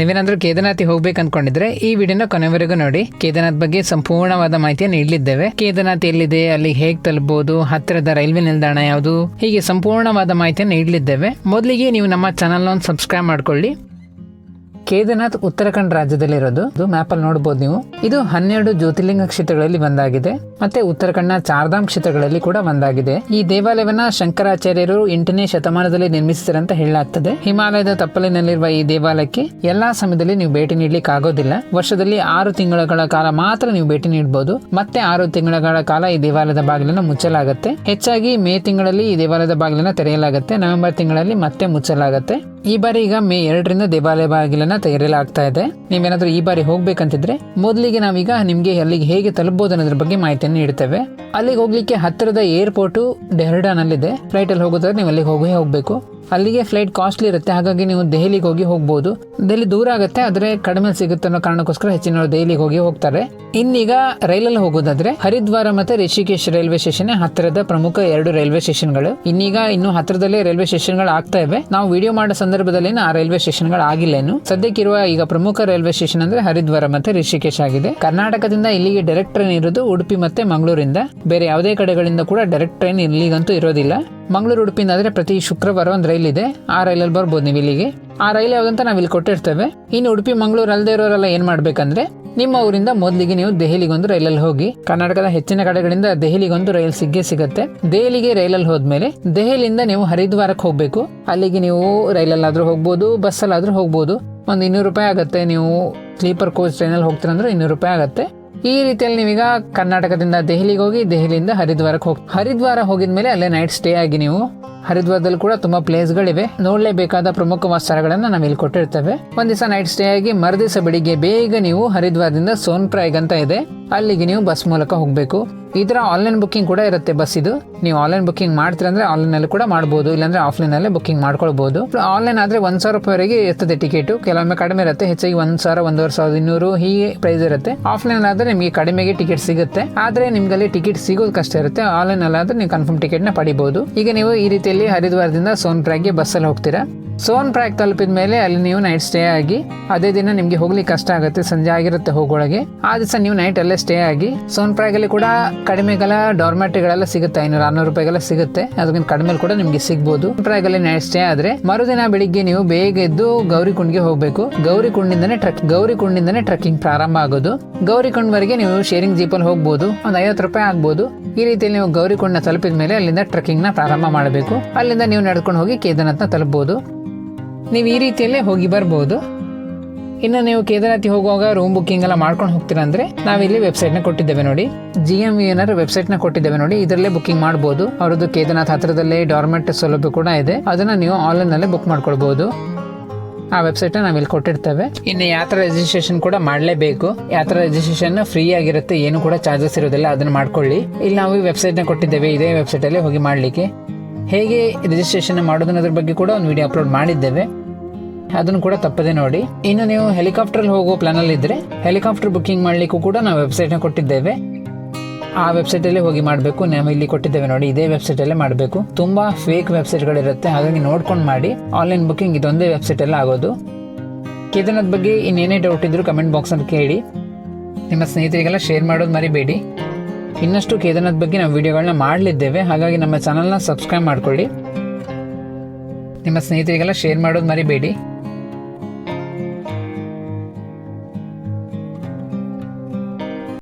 ನೀವೇನಾದ್ರೂ ಕೇದಾರ್ನಾಥ್ ಹೋಗ್ಬೇಕು ಅನ್ಕೊಂಡಿದ್ರೆ ಈ ವಿಡಿಯೋನ ಕೊನೆವರೆಗೂ ನೋಡಿ. ಕೇದಾರನಾಥ್ ಬಗ್ಗೆ ಸಂಪೂರ್ಣವಾದ ಮಾಹಿತಿಯನ್ನು ನೀಡಲಿದ್ದೇವೆ ಕೇದಾರ್ನಾಥ್ ಎಲ್ಲಿದೆ, ಅಲ್ಲಿ ಹೇಗೆ ತಲುಪಬಹುದು ಹತ್ತಿರದ ರೈಲ್ವೆ ನಿಲ್ದಾಣ ಯಾವುದು, ಹೀಗೆ ಸಂಪೂರ್ಣವಾದ ಮಾಹಿತಿಯನ್ನು ನೀಡಲಿದ್ದೇವೆ ಮೊದಲಿಗೆ ನೀವು ನಮ್ಮ ಚಾನಲ್ ಒಂದು ಸಬ್ಸ್ಕ್ರೈಬ್ ಮಾಡ್ಕೊಳ್ಳಿ. ಕೇದಾರ್ನಾಥ್ ಉತ್ತರಾಖಂಡ್ ರಾಜ್ಯದಲ್ಲಿರೋದು. ಇದು ಮ್ಯಾಪ್ ಅಲ್ಲಿ ನೋಡಬಹುದು ನೀವು. ಇದು ಹನ್ನೆರಡು ಜ್ಯೋತಿರ್ಲಿಂಗ ಕ್ಷೇತ್ರಗಳಲ್ಲಿ ಒಂದಾಗಿದೆ. ಮತ್ತೆ ಉತ್ತರಾಖಂಡ್ನ ಚಾರ್ಧಾಮ್ ಕ್ಷೇತ್ರಗಳಲ್ಲಿ ಕೂಡ ಒಂದಾಗಿದೆ. ಈ ದೇವಾಲಯವನ್ನ ಶಂಕರಾಚಾರ್ಯರು ಎಂಟನೇ ಶತಮಾನದಲ್ಲಿ ನಿರ್ಮಿಸಿದ್ದಾರೆ ಅಂತ ಹೇಳಲಾಗ್ತದೆ. ಹಿಮಾಲಯದ ತಪ್ಪಲಿನಲ್ಲಿರುವ ಈ ದೇವಾಲಯಕ್ಕೆ ಎಲ್ಲಾ ಸಮಯದಲ್ಲಿ ನೀವು ಭೇಟಿ ನೀಡ್ಲಿಕ್ಕೆ ಆಗೋದಿಲ್ಲ. ವರ್ಷದಲ್ಲಿ ಆರು ತಿಂಗಳ ಕಾಲ ಮಾತ್ರ ನೀವು ಭೇಟಿ ನೀಡಬಹುದು ಮತ್ತೆ ಆರು ತಿಂಗಳ ಕಾಲ ಈ ದೇವಾಲಯದ ಬಾಗಿಲನ್ನು ಮುಚ್ಚಲಾಗುತ್ತೆ. ಹೆಚ್ಚಾಗಿ ಮೇ ತಿಂಗಳಲ್ಲಿ ಈ ದೇವಾಲಯದ ಬಾಗಿಲನ್ನ ತೆರೆಯಲಾಗುತ್ತೆ. ನವೆಂಬರ್ ತಿಂಗಳಲ್ಲಿ ಮತ್ತೆ ಮುಚ್ಚಲಾಗುತ್ತೆ. ಈ ಬಾರಿ ಈಗ ಮೇ ಎರಡರಿಂದ ದೇವಾಲಯ ಬಾಗಿಲನ್ನ ತೆರೆಯಲಾಗ್ತಾ ಇದೆ. ನೀವೇನಾದ್ರೂ ಈ ಬಾರಿ ಹೋಗ್ಬೇಕಂತಿದ್ರೆ ಮೊದಲಿಗೆ ನಾವೀಗ ನಿಮ್ಗೆ ಅಲ್ಲಿಗೆ ಹೇಗೆ ತಲುಪಬಹುದು ಅನ್ನೋದ್ರ ಬಗ್ಗೆ ಮಾಹಿತಿಯನ್ನು ನೀಡುತ್ತೇವೆ ಅಲ್ಲಿಗೆ ಹೋಗ್ಲಿಕ್ಕೆ ಹತ್ತಿರದ ಏರ್ಪೋರ್ಟ್ ಡೆಹರ್ಡಾನ್ ಅಲ್ಲಿದೆ ಫ್ಲೈಟ್ ಅಲ್ಲಿ ಹೋಗೋದಾದ್ರೆ ನೀವು ಅಲ್ಲಿಗೆ ಹೋಗೇ ಹೋಗ್ಬೇಕು. ಅಲ್ಲಿಗೆ ಫ್ಲೈಟ್ ಕಾಸ್ಟ್ಲಿ ಇರುತ್ತೆ. ಹಾಗಾಗಿ ನೀವು ದೆಹಲಿಗೆ ಹೋಗಿ ಹೋಗ್ಬೋದು. ದೆಹಲಿ ದೂರ ಆಗುತ್ತೆ, ಆದರೆ ಕಡಿಮೆ ಸಿಗುತ್ತೆ ಅನ್ನೋ ಕಾರಣಕ್ಕೋಸ್ಕರ ಹೆಚ್ಚಿನವರು ದೆಹಲಿಗೆ ಹೋಗಿ ಹೋಗ್ತಾರೆ. ಇನ್ನೀಗ ರೈಲಲ್ಲಿ ಹೋಗೋದಾದ್ರೆ, ಹರಿದ್ವಾರ ಮತ್ತೆ ರಿಷಿಕೇಶ್ ರೈಲ್ವೆ ಸ್ಟೇಷನ್ ಹತ್ತಿರದ ಪ್ರಮುಖ ಎರಡು ರೈಲ್ವೆ ಸ್ಟೇಷನ್ಗಳು. ಇನ್ನೀಗ ಇನ್ನು ಹತ್ತಿರದಲ್ಲೇ ರೈಲ್ವೆ ಸ್ಟೇಷನ್ಗಳು ಆಗ್ತಾ ಇವೆ. ನಾವು ವಿಡಿಯೋ ಮಾಡೋ ಸಂದರ್ಭದಲ್ಲಿ ಆ ರೈಲ್ವೆ ಸ್ಟೇಷನ್ಗಳು ಆಗಿಲ್ಲ ಇನ್ನು. ಸದ್ಯಕ್ಕಿರುವ ಈಗ ಪ್ರಮುಖ ರೈಲ್ವೆ ಸ್ಟೇಷನ್ ಅಂದ್ರೆ ಹರಿದ್ವಾರ ಮತ್ತೆ ರಿಷಿಕೇಶ್ ಆಗಿದೆ. ಕರ್ನಾಟಕದಿಂದ ಇಲ್ಲಿಗೆ ಡೈರೆಕ್ಟ್ ಟ್ರೈನ್ ಇರೋದು ಉಡುಪಿ ಮತ್ತೆ ಮಂಗಳೂರಿಂದ. ಬೇರೆ ಯಾವುದೇ ಕಡೆಗಳಿಂದ ಕೂಡ ಡೈರೆಕ್ಟ್ ಟ್ರೈನ್ ಇಲ್ಲಿಗಂತೂ ಇರೋದಿಲ್ಲ. ಮಂಗಳೂರು ಉಡುಪಿಯಿಂದ ಪ್ರತಿ ಶುಕ್ರವಾರ ಒಂದು ರೈಲ್ ಇದೆ. ಆ ರೈಲಲ್ಲಿ ಬರ್ಬೋದು ನೀವು ಇಲ್ಲಿಗೆ. ಆ ರೈಲ್ ಯಾವ್ದಂತ ನಾವು ಇಲ್ಲಿ ಕೊಟ್ಟಿರ್ತೇವೆ. ಇನ್ನು ಉಡುಪಿ, ಮಂಗಳೂರು ಅಲ್ಲದೆ ಇರೋರೆಲ್ಲ ಏನ್ ಮಾಡ್ಬೇಕಂದ್ರೆ, ನಿಮ್ಮ ಊರಿಂದ ಮೊದಲಿಗೆ ನೀವು ದೆಹಲಿಗೊಂದು ರೈಲಲ್ಲಿ ಹೋಗಿ, ಕರ್ನಾಟಕದ ಹೆಚ್ಚಿನ ಕಡೆಗಳಿಂದ ದೆಹಲಿಗೊಂದು ರೈಲ್ ಸಿಗ್ಗೆ ಸಿಗುತ್ತೆ. ದೆಹಲಿಗೆ ರೈಲಲ್ಲಿ ಹೋದ್ಮೇಲೆ ದೆಹಲಿಯಿಂದ ನೀವು ಹರಿದ್ವಾರಕ್ಕೆ ಹೋಗ್ಬೇಕು. ಅಲ್ಲಿಗೆ ನೀವು ರೈಲಲ್ಲಾದರೂ ಹೋಗ್ಬೋದು, ಬಸ್ಸಲ್ಲಾದರೂ ಹೋಗ್ಬೋದು. ಒಂದು ಇನ್ನೂರು ರೂಪಾಯಿ ಆಗುತ್ತೆ. ನೀವು ಸ್ಲೀಪರ್ ಕೋಚ್ ಟ್ರೈನಲ್ಲಿ ಹೋಗ್ತೀರಂದ್ರೆ ಇನ್ನೂರು ರೂಪಾಯಿ ಆಗುತ್ತೆ. ಈ ರೀತಿಯಲ್ಲಿ ನೀವೀಗ ಕರ್ನಾಟಕದಿಂದ ದೆಹಲಿಗೆ ಹೋಗಿ ದೆಹಲಿಯಿಂದ ಹರಿದ್ವಾರಕ್ಕೆ ಹೋಗಿ ಹರಿದ್ವಾರ ಹೋಗಿದ್ಮೇಲೆ ಅಲ್ಲೇ ನೈಟ್ ಸ್ಟೇ ಆಗಿ ನೀವು ಹರಿದ್ವಾರದಲ್ಲಿ ಕೂಡ ತುಂಬಾ ಪ್ಲೇಸ್ಗಳಿವೆ ನೋಡಲೇಬೇಕಾದ ಪ್ರಮುಖ ಸ್ಥಳಗಳನ್ನು ನಾವು ಇಲ್ಲಿ ಕೊಟ್ಟಿರ್ತೇವೆ. ಒಂದ್ ದಿವಸ ನೈಟ್ ಸ್ಟೇ ಆಗಿ ಮರುದಿವಸ ಬೆಳಿಗ್ಗೆ ಬೇಗ ನೀವು ಹರಿದ್ವಾರದಿಂದ ಸೋನ್ಪ್ರಾಯ್ಗ್ ಅಂತ ಇದೆ. ಅಲ್ಲಿಗೆ ನೀವು ಬಸ್ ಮೂಲಕ ಹೋಗಬೇಕು. ಇದರ ಆನ್ಲೈನ್ ಬುಕ್ಕಿಂಗ್ ಕೂಡ ಇರುತ್ತೆ ಬಸ್ ಇದು. ನೀವು ಆನ್ಲೈನ್ ಬುಕ್ಕಿಂಗ್ ಮಾಡ್ತೀರ ಅಂದ್ರೆ ಆನ್ಲೈನ್ ಅಲ್ಲಿ ಕೂಡ ಮಾಡಬಹುದು ಇಲ್ಲಾಂದ್ರೆ ಆಫ್ಲೈನ್ ಅಲ್ಲೇ ಬುಕ್ಕಿಂಗ್ ಮಾಡ್ಕೊಳ್ಬಹುದು ಆನ್ಲೈನ್ ಆದ್ರೆ ಒಂದ್ ಸಾವಿರ ರೂಪಾಯಿವರೆಗೆ ಇರ್ತದೆ ಟಿಕೆಟ್ ಕೆಲವೊಮ್ಮೆ ಕಡಿಮೆ ಇರುತ್ತೆ, ಹೆಚ್ಚಾಗಿ ಒಂದ್ ಸಾವಿರ, ಒಂದೂವರೆ ಸಾವಿರದ ಇನ್ನೂರು ಹೀಗೆ ಪ್ರೈಸ್ ಇರುತ್ತೆ. ಆಫ್ಲೈನ್ ಆದ್ರೆ ನಿಮಗೆ ಕಡಿಮೆಗೆ ಟಿಕೆಟ್ ಸಿಗುತ್ತೆ. ಆದ್ರೆ ನಿಮ್ಗಲ್ಲಿ ಟಿಕೆಟ್ ಸಿಗೋದು ಕಷ್ಟ ಇರುತ್ತೆ. ಆನ್ಲೈನ್ ಅಲ್ಲಿ ಆದ್ರೆ ನೀವು ಕನ್ಫರ್ಮ್ ಟಿಕೆಟ್ನ ಪಡಿಬಹುದು ಈಗ ನೀವು ಈ ರೀತಿಯಲ್ಲಿ ಹರಿದ್ವಾರದಿಂದ ಸೋನ್ಪ್ರಾಗ್ಗೆ ಬಸ್ಸಲ್ಲಿ ಹೋಗ್ತೀರಾ? ಸೋನ್ ಪ್ರಾಗ್ ತಲುಪಿದ ಮೇಲೆ ಅಲ್ಲಿ ನೀವು ನೈಟ್ ಸ್ಟೇ ಆಗಿ, ಅದೇ ದಿನ ನಿಮ್ಗೆ ಹೋಗ್ಲಿಕ್ಕೆ ಕಷ್ಟ ಆಗುತ್ತೆ, ಸಂಜೆ ಆಗಿರುತ್ತೆ ಹೋಗೊಳಗೆ. ಆ ದಿವಸ ನೀವು ನೈಟ್ ಅಲ್ಲೇ ಸ್ಟೇ ಆಗಿ ಸೋನ್ ಪ್ರಾಗ್ ಅಲ್ಲಿ ಕೂಡ ಕಡಿಮೆಗೆಲ್ಲ ಡಾರ್ಮೆಟ್ರಿಗಳೆಲ್ಲ ಸಿಗುತ್ತೆ, ಐನೂರು, ಆರ್ನೂರು ರೂಪಾಯಿಗೆಲ್ಲ ಸಿಗುತ್ತೆ. ಅದಕ್ಕಿಂತ ಕಡಿಮೆ ಕೂಡ ನಿಮ್ಗೆ ಸಿಗ್ಬೋದು. ಅಲ್ಲಿ ನೈಟ್ ಸ್ಟೇ ಆದ್ರೆ ಮರುದಿನ ಬೆಳಿಗ್ಗೆ ನೀವು ಬೇಗ ಎದ್ದು ಗೌರಿ ಕುಂಡ್ಗೆ ಹೋಗ್ಬೇಕು. ಗೌರಿ ಟ್ರಕ್ ಗೌರಿ ಕುಂಡಿಂದನೇ ಟ್ರಕ್ಕಿಂಗ್ ಪ್ರಾರಂಭ ಆಗೋದು. ಗೌರಿ ಕುಂಡ್ವರೆಗೆ ನೀವು ಶೇರಿಂಗ್ ಜೀಪಲ್ಲಿ ಹೋಗ್ಬೋದು. ಒಂದು ಐವತ್ತು ರೂಪಾಯಿ ಆಗ್ಬೋದು. ಈ ರೀತಿಯಲ್ಲಿ ನೀವು ಗೌರಿ ಕುಂಡ ತಲುಪಿದ ಮೇಲೆ ಅಲ್ಲಿಂದ ಟ್ರಕ್ಕಿಂಗ್ನ ಪ್ರಾರಂಭ ಮಾಡಬೇಕು. ಅಲ್ಲಿಂದ ನೀವು ನಡ್ಕೊಂಡು ಹೋಗಿ ಕೇದಾರ್ನಾಥ್ನ ತಲುಪಬಹುದು ನೀವು ಈ ರೀತಿಯಲ್ಲೇ ಹೋಗಿ ಬರ್ಬೋದು. ಇನ್ನು ನೀವು ಕೇದಾರನಾಥಿ ಹೋಗುವಾಗ ರೂಮ್ ಬುಕ್ಕಿಂಗ್ ಎಲ್ಲ ಮಾಡ್ಕೊಂಡು ಹೋಗ್ತೀರಾ ಅಂದ್ರೆ ನಾವಿಲ್ಲಿ ವೆಬ್ಸೈಟ್ನ ಕೊಟ್ಟಿದ್ದೇವೆ ನೋಡಿ. ಜಿ ಎಂ ವಿ ಏನಾದ್ರು ವೆಬ್ಸೈಟ್ನ ಕೊಟ್ಟಿದ್ದೇವೆ ನೋಡಿ. ಇದರಲ್ಲೇ ಬುಕ್ಕಿಂಗ್ ಮಾಡ್ಬೋದು. ಅವರದ್ದು ಕೇದಾರ್ನಾಥ್ ಹತ್ರದಲ್ಲೇ ಡಾರ್ಮೆಂಟ್ ಸೌಲಭ್ಯ ಕೂಡ ಇದೆ. ಅದನ್ನ ನೀವು ಆನ್ಲೈನಲ್ಲೇ ಬುಕ್ ಮಾಡ್ಕೊಳ್ಬಹುದು ಆ ವೆಬ್ಸೈಟ್ನ ನಾವು ಇಲ್ಲಿ ಕೊಟ್ಟಿರ್ತೇವೆ. ಇನ್ನು ಯಾತ್ರಾ ರಿಜಿಸ್ಟ್ರೇಷನ್ ಕೂಡ ಮಾಡಲೇಬೇಕು. ಯಾತ್ರಾ ರಿಜಿಸ್ಟ್ರೇಷನ್ ಫ್ರೀ ಆಗಿರುತ್ತೆ. ಏನು ಕೂಡ ಚಾರ್ಜಸ್ ಇರೋದಿಲ್ಲ. ಅದನ್ನ ಮಾಡ್ಕೊಳ್ಳಿ. ಇಲ್ಲಿ ನಾವು ವೆಬ್ಸೈಟ್ನ ಕೊಟ್ಟಿದ್ದೇವೆ. ಇದೇ ವೆಬ್ಸೈಟಲ್ಲಿ ಹೋಗಿ ಮಾಡಲಿಕ್ಕೆ. ಹೇಗೆ ರಿಜಿಸ್ಟ್ರೇಷನ್ ಮಾಡೋದನ್ನೋದ್ರ ಬಗ್ಗೆ ಕೂಡ ಒಂದು ವಿಡಿಯೋ ಅಪ್ಲೋಡ್ ಮಾಡಿದ್ದೇವೆ. ಅದನ್ನು ಕೂಡ ತಪ್ಪದೆ ನೋಡಿ. ಇನ್ನು ನೀವು ಹೆಲಿಕಾಪ್ಟರ್ ಹೋಗೋ ಪ್ಲಾನ್ ಅಲ್ಲಿ ಇದ್ರೆ ಹೆಲಿಕಾಪ್ಟರ್ ಬುಕ್ಕಿಂಗ್ ಮಾಡ್ಲಿಕ್ಕೂ ಕೂಡ ನಾವು ವೆಬ್ಸೈಟ್ನ ಕೊಟ್ಟಿದ್ದೇವೆ. ಆ ವೆಬ್ಸೈಟ್ ಅಲ್ಲಿ ಹೋಗಿ ಮಾಡಬೇಕು. ನಾವು ಇಲ್ಲಿ ಕೊಟ್ಟಿದ್ದೇವೆ ನೋಡಿ. ಇದೇ ವೆಬ್ಸೈಟ್ ಅಲ್ಲೇ ಮಾಡಬೇಕು. ತುಂಬಾ ಫೇಕ್ ವೆಬ್ಸೈಟ್ ಗಳಿರುತ್ತೆ. ಹಾಗಾಗಿ ನೋಡ್ಕೊಂಡು ಮಾಡಿ. ಆನ್ಲೈನ್ ಬುಕ್ಕಿಂಗ್ ಇದೊಂದೇ ವೆಬ್ಸೈಟ್ ಅಲ್ಲಿ ಆಗೋದು. ಕೇದಾರ್ನಾಥ್ ಬಗ್ಗೆ ಇನ್ನೇನೇ ಡೌಟ್ ಇದ್ರು ಕಮೆಂಟ್ ಬಾಕ್ಸ್ ಅಲ್ಲಿ ಕೇಳಿ. ನಿಮ್ಮ ಸ್ನೇಹಿತರಿಗೆಲ್ಲ ಶೇರ್ ಮಾಡೋದು ಮರಿಬೇಡಿ. ಇನ್ನಷ್ಟು ಕೇದಾರ್ನಾಥ್ ಬಗ್ಗೆ ನಾವು ವಿಡಿಯೋಗಳನ್ನ ಮಾಡಲಿದ್ದೇವೆ. ಹಾಗಾಗಿ ನಮ್ಮ ಚಾನಲ್ನ ಸಬ್ಸ್ಕ್ರೈಬ್ ಮಾಡ್ಕೊಳ್ಳಿ. ನಿಮ್ಮ ಸ್ನೇಹಿತರಿಗೆಲ್ಲ ಶೇರ್ ಮಾಡೋದು ಮರಿಬೇಡಿ.